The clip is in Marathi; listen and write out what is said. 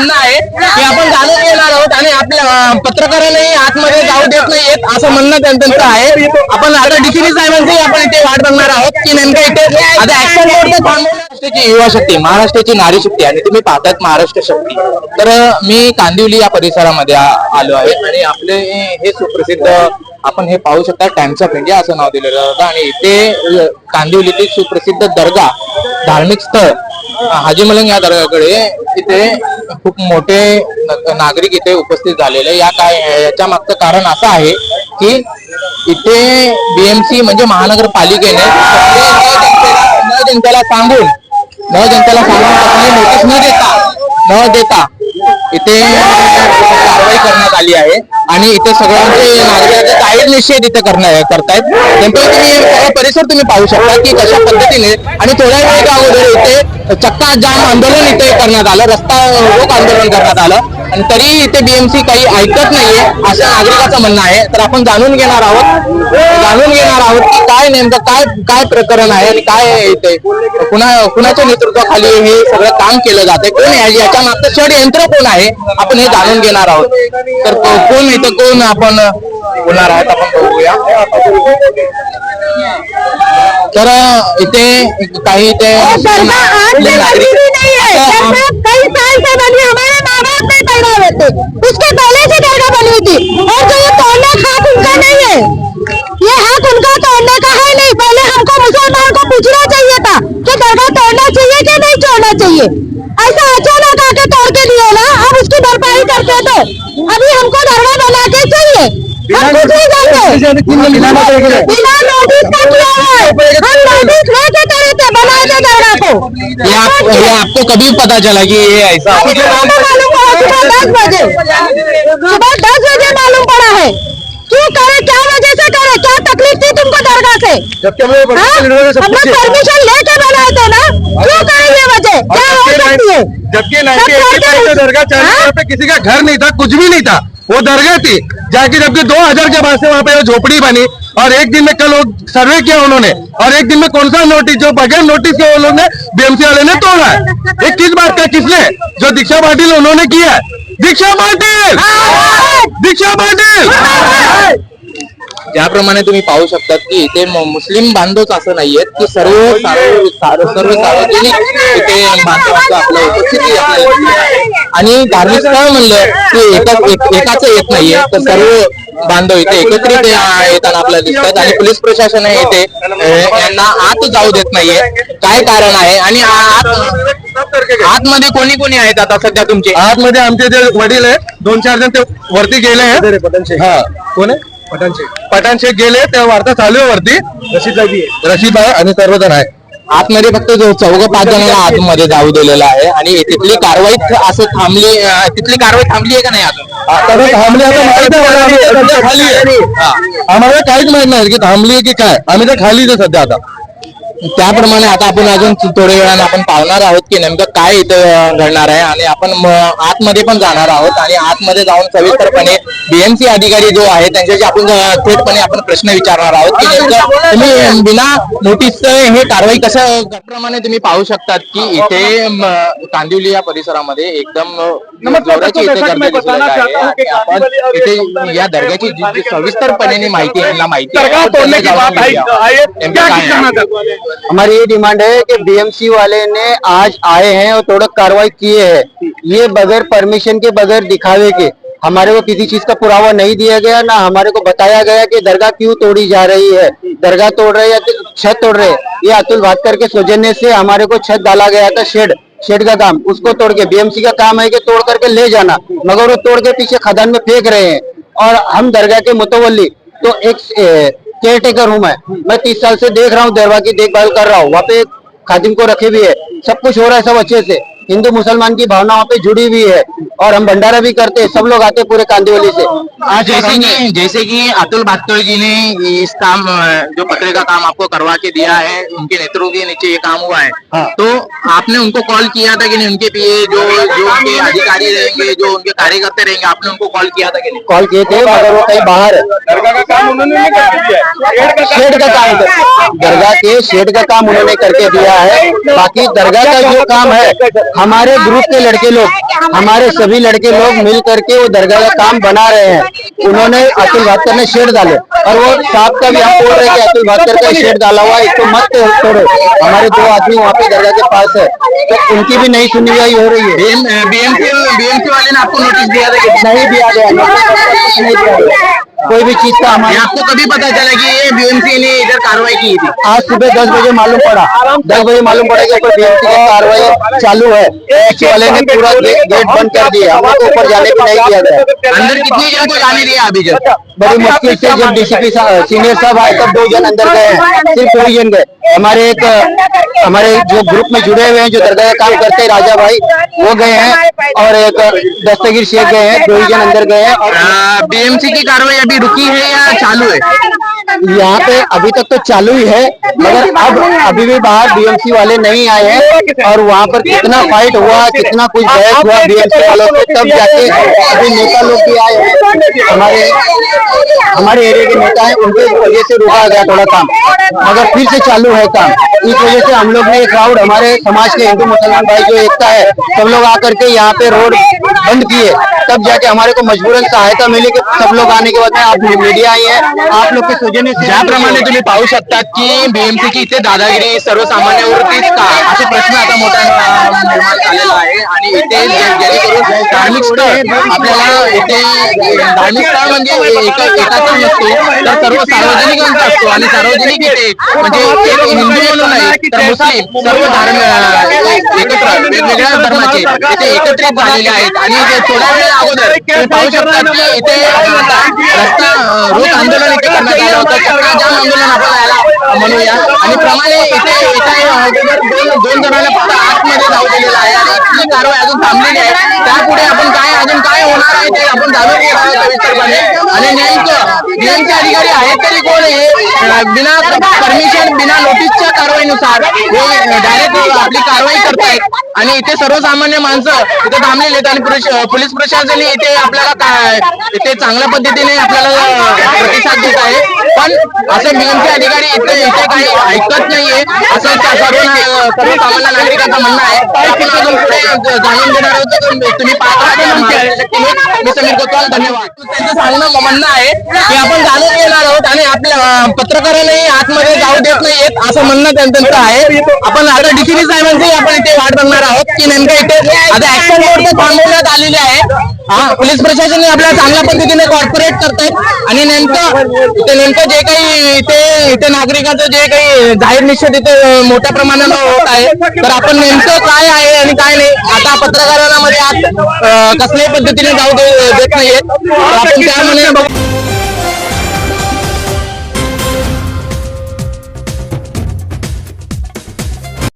म्हणणं आहे की आपण जाणून घेणार आहोत आणि आपल्या पत्रकारालाही आतमध्ये जाऊ देत नाहीयेत असं म्हणणं त्यांचं आहे. आपण आता डीसीपी साहेबांची आपण इथे वाट बघणार आहोत की नेमकं इथे आता ऍक्शन महाराष्ट्राची युवा शक्ती महाराष्ट्राची नारी शक्ती आणि तुम्ही पाहतात महाराष्ट्र शक्ती. तर मी कांदिवली या परिसरामध्ये आलो आहे आणि आपले हे सुप्रसिद्ध आपण हे पाहू शकता टाइम्स ऑफ इंडिया असं नाव दिलेलं होतं. आणि इथे कांदिवलीतील सुप्रसिद्ध दर्गा धार्मिक स्थळ हाजी मलंग या दर्गाकडे इथे खूप मोठे नागरिक इथे उपस्थित झालेले. या काय याच्या मागचं कारण असं आहे की इथे बीएमसी म्हणजे महानगरपालिकेने न जनतेला सांगून न जनतेला सांगून नोटीस न देता न देता इथे कारवाई करण्यात आली आहे. आणि इथे सगळ्यांचे नागरिकांचे जाहीर निषेध इथे करण्यात करतायत. नेमकं तुम्ही सगळा परिसर तुम्ही पाहू शकता की कशा पद्धतीने आणि थोड्या वेळेच्या अगोदर इथे चक्का जाम आंदोलन इथे करण्यात आलं रस्ता रोक आंदोलन करण्यात आलं. आणि तरी इथे बीएमसी काही ऐकत नाहीये असं नागरिकाचं म्हणणं आहे. तर आपण जाणून घेणार आहोत जाणून घेणार आहोत की काय नेमकं काय काय प्रकरण आहे आणि काय आहे इथे? कुणा कुणाच्या नेतृत्वाखाली हे सगळं काम केलं जाते कोण याच्या मागचं षडयंत्र कोण आहे? आपण हे जाणून घेणार आहोत. तर कोण इथं कोण आपण बोलणार आहोत आपण बघूया तर इथे काही इथे है उसके पहले से दरगाह बनी हुई थी और जो ये तोड़ना हाथ उनका नहीं है ये हाथ उनका तोड़ने का है नहीं पहले हमको मुसलमान को पूछना चाहिए था कि दरगाह तोड़ना चाहिए कि नहीं तोड़ना चाहिए ऐसा अचानक आके तोड़ के दिए ना हम उसकी भरपाई करते थे अभी हमको दरगाह बना के चाहिए हम कुछ नहीं जानते बिना नोटिस का किया है। हम नोटिस लेके करे थे बनाए थे दरगाह को ये, आप, ये आपको कभी पता चला कि ये ऐसा मुझे मालूम पड़ा सुबह दस बजे। सुबह दस बजे मालूम पड़ा है। क्यों करे? क्या वजह से करे? क्या तकलीफ़ थी तुमको दरगाह से? हाँ? हम लोग परमिशन लेके बनाए थे ना? क्यों करे ये वजह? क्या हो सकती है? जबकि सब करके 1985 में दरगाह चालू हाँ? किसी का घर नहीं था कुछ भी नहीं था। वो दरगाह थी। जाके जबकि 2000 के बाद से वहाँ पे झोपड़ी बनी और एक दिन में कल वो सर्वे किया उन्होंने। और एक दिन में कौन सा नोटिस जो बगैर नोटिस के उन्होंने बीएमसी वाले ने तोड़ा है? ये किस बात का किसने? जो दीक्षा पाटिल उन्होंने किया है। दीक्षा पाटिल! दीक्षा पाटिल! ज्याप्रमाणे तुम्ही पाहू शकतात की इथे मुस्लिम बांधवच असं नाहीयेत की सर्व सार्व सर्व सार्वजनिक इथे बांधवांचं आपलं उपस्थिती आपल्याला आणि धार्मिक स्थळ म्हणलं की एका एक- एकाच येत नाहीये. तर सर्व बांधव इथे एकत्रित या- येताना आपल्याला दिसतात आणि पोलीस प्रशासन हे इथे. यांना आत जाऊ देत नाहीये. काय कारण आहे? आणि आत आतमध्ये कोणी कोणी आहेत आता सध्या तुमचे? आतमध्ये आमचे जे वडील आहेत दोन चार जण ते वरती गेले आहेत. हा. कोण आहे? पठाण शेख पठाण शेख गेले ते वार्ता चालू आहे वरती. रशीद रशीद आहे. आणि सर्वजण आहे आतमध्ये फक्त जो चौघ पाच जणांना आतमध्ये जाऊ दिलेला आहे आणि तिथली कारवाई असं थांबली तिथली कारवाई थांबली आहे का नाही आता थांबली आता खाली आम्हाला काहीच माहीत नाही की थांबली की काय. आम्ही तर खालीच आहे सध्या आता. त्याप्रमाणे आता आपण अजून थोड्या वेळाने आपण पाहणार आहोत की नेमकं काय इथं घडणार आहे आणि आपण आतमध्ये पण जाणार आहोत आणि आतमध्ये जाऊन सविस्तरपणे बीएमसी अधिकारी जो आहे त्यांच्याशी आपण थेटपणे आपण प्रश्न विचारणार आहोत की नेमकं तुम्ही बिना नोटीस हे कारवाई कसं प्रमाणे तुम्ही पाहू शकतात की इथे कांदिवली या परिसरामध्ये एकदम जोराची इथे गर्दी आहे. आपण इथे या दर्ग्याची सविस्तरपणे माहिती यांना माहिती आहे. बात? हमारी ये डिमांड है कि बीएमसी वाले ने आज आए हैं और थोड़ा कार्रवाई किए हैं। ये बगैर परमिशन के, बगैर दिखावे के हमारे को किसी चीज़ का पुरावा नहीं दिया गया, ना हमारे को बताया गया कि दरगाह क्यों तोड़ी जा रही है। दरगाह तोड़ रहे या तो छत तोड़ रहे? ये अतुल भाटकर के सौजन्य से हमारे को छत डाला गया था, शेड शेड का काम। उसको तोड़ के बीएमसी का काम है कि तोड़ करके ले जाना, मगर वो तोड़ के पीछे खदान में फेंक रहे हैं। और हम दरगाह के मुतवली तो एक केयरटेकर हूँ मैं। मैं तीस साल से देख रहा हूँ दरवा की देखभाल कर रहा हूँ। वहाँ पे खादिम को रखे भी है। सब कुछ हो रहा है सब अच्छे से। हिंदू मुसलमान की भावना वहाँ पे जुड़ी हुई है और हम भंडारा भी करते हैं सब लोग आते पूरे कांदिवली से। आज जैसे कि जैसे कि अतुल भास्कर जी ने इस काम जो पत्रे का काम आपको करवा के दिया है उनके नेतृत्व के नीचे ये काम हुआ है। हाँ। तो आपने उनको कॉल किया था कि नहीं उनके पीए जो जो उनके अधिकारी रहेंगे जो उनके कार्यकर्ता रहेंगे आपने उनको कॉल किया था कि नहीं? कॉल किए थे मगर वो कहीं बाहर है। दरगाह का काम उन्होंने नहीं करके दिया है। शेड का काम शेड का काम कर- दरगाह के शेड का काम उन्होंने करके दिया है। बाकी दरगाह का जो काम है हमारे ग्रुप के लड़के लोग हमारे सभी लड़के लोग मिल करके वो दरगाह का काम बना रहे हैं। उन्होंने अतुल भास्कर ने शेड डाले। और वो साहब का भी हम बोल रहे हैं कि अतुल भास्कर का शेड डाला हुआ है इसको मत तोड़ो हमारे दो आदमी वहाँ पे दरगाह के पास है। तो उनकी भी नहीं सुनवाई हो रही है। बीएमसी बीएमसी वाले ने आपको नोटिस दिया था नहीं दिया गया नहीं दिया गया। कोई भी चीज़ का हमारे आपको कभी पता चला कि ये बीएमसी ने इधर कार्रवाई की थी? आज सुबह दस बजे मालूम पड़ा। दस बजे मालूम पड़ा कि ऊपर बीएमसी की कार्रवाई चालू है। एच वाले ने पूरा गेट बंद कर दिया। हमको ऊपर जाने भी नहीं दिया गया। अंदर कितनी जन को जाने दिया अभी जब बड़ी मुश्किल से जब डीसीपी सीनियर साहब आए तब दो जन अंदर गए हैं। सिर्फ़ दो जन गए। हमारे एक हमारे जो ग्रुप में जुड़े हुए हैं जो दरगाह का काम करते हैं राजा भाई वो गए हैं। और एक दस्तगीर शेख गए हैं दो ही जन अंदर गए हैं। बीएमसी की कार्रवाई अभी रुकी है या चालू है यहाँ पे अभी तक तो चालू ही है मगर अब अभी भी बाहर बीएमसी वाले नहीं आए हैं और वहाँ पर कितना फाइट हुआ कितना कुछ बहस हुआ बीएमसी वालों से तब जाके अभी नेता लोग भी आए हैं। हमारे हमारे एरिया के नेता हैं उनके वजह से रुका गया थोड़ा काम। मगर फिर से चालू है काम। इस वजह से हम लोग ने क्राउड हमारे समाज के हिंदू मुसलमान भाई जो एकता है सब लोग आकर के यहाँ पे रोड बंद किए। तब जाके हमारे को मजबूरन सहायता मिली कि सब लोग आने के बाद में आप मीडिया आई है आप लोग के सौजन्य से ज्याप्रमाणे तुम्ही पाहू शकता की बीएमसी ची इथे दादागिरी सर्वसामान्यावरतीच का? असे प्रश्न आता मोठा निर्माण झालेला आहे. आणि इथे जेणेकरून धार्मिक स्थळ आपल्याला इथे धार्मिक स्थळ म्हणजे एका एकाचा नसतो तर सर्व सार्वजनिकांचा असतो. आणि सार्वजनिक इथे म्हणजे एक हिंदू म्हणून नाही तर मुस्लिम सर्व धर्म एकत्र वेगवेगळ्या धर्माचे इथे एकत्रित झालेले आहेत. आणि थोड्या वेळ अगोदर तुम्ही पाहू शकता की इथे रस्ता रोज आंदोलन इथे करण्यात आलं होतं. चक्काजाम आंदोलन आपण याला म्हणूया आणि प्रमाणे इथे इथे दोन दोन जणांना फक्त आतमध्ये जाऊ दिलेला आहे आणि ही कारवाई अजून थांबलेली आहे त्यापुढे आपण काय अजून काय होणार आहे ते आपण जाणून घेणार आहोत सविस्तरपणे आणि नेमकं बीएमचे अधिकारी आहेत तरी कोण हे बिना परमिशन बिना नोटीसच्या कारवाई हे डायरेक्ट आपली कारवाई करतायत. आणि इथे सर्वसामान्य माणसं इथे थांबलेले आहेत आणि पोलीस प्रशासन इथे आपल्याला काय इथे चांगल्या पद्धतीने आपल्याला प्रतिसाद देत आहे. पण असं नियमचे अधिकारी इथे इथे काही ऐकत नाहीये. असं सर्व सर्वसामान्य नागरिकांचं म्हणणं आहे. आपण अजून पुढे जाणून घेणार आहोत. तुम्ही पाहता मी समीर कोतवाल धन्यवाद. त्यांचं सांगणं म्हणणं आहे की आपण जाणून घेणार आहोत आणि आपल्या पत्रकारांनाही आतमध्ये जाऊ देत नाहीयेत असं म्हणणं त्यांचं त्यांचं आहे. आपण आता डीसीपी साहेबांची आपण इथे वाट बघणार आहोत की नेमकं इथे आता ऍक्शन मोड थांबवण्यात आलेली आहे. हा पोलीस प्रशासन आपल्याला चांगल्या पद्धतीने कॉर्पोरेट करतायत. आणि नेमकं नेमकं जे काही इथे इथे नागरिकांचं जे काही जाहीर निषेध इथे मोठ्या प्रमाणात होत आहे तर आपण नेमकं काय आहे आणि काय नाही आता पत्रकारांमध्ये अं, कसल्याही पद्धतीने जाऊ देत नाहीयेत. तर आपण त्यामध्ये बघू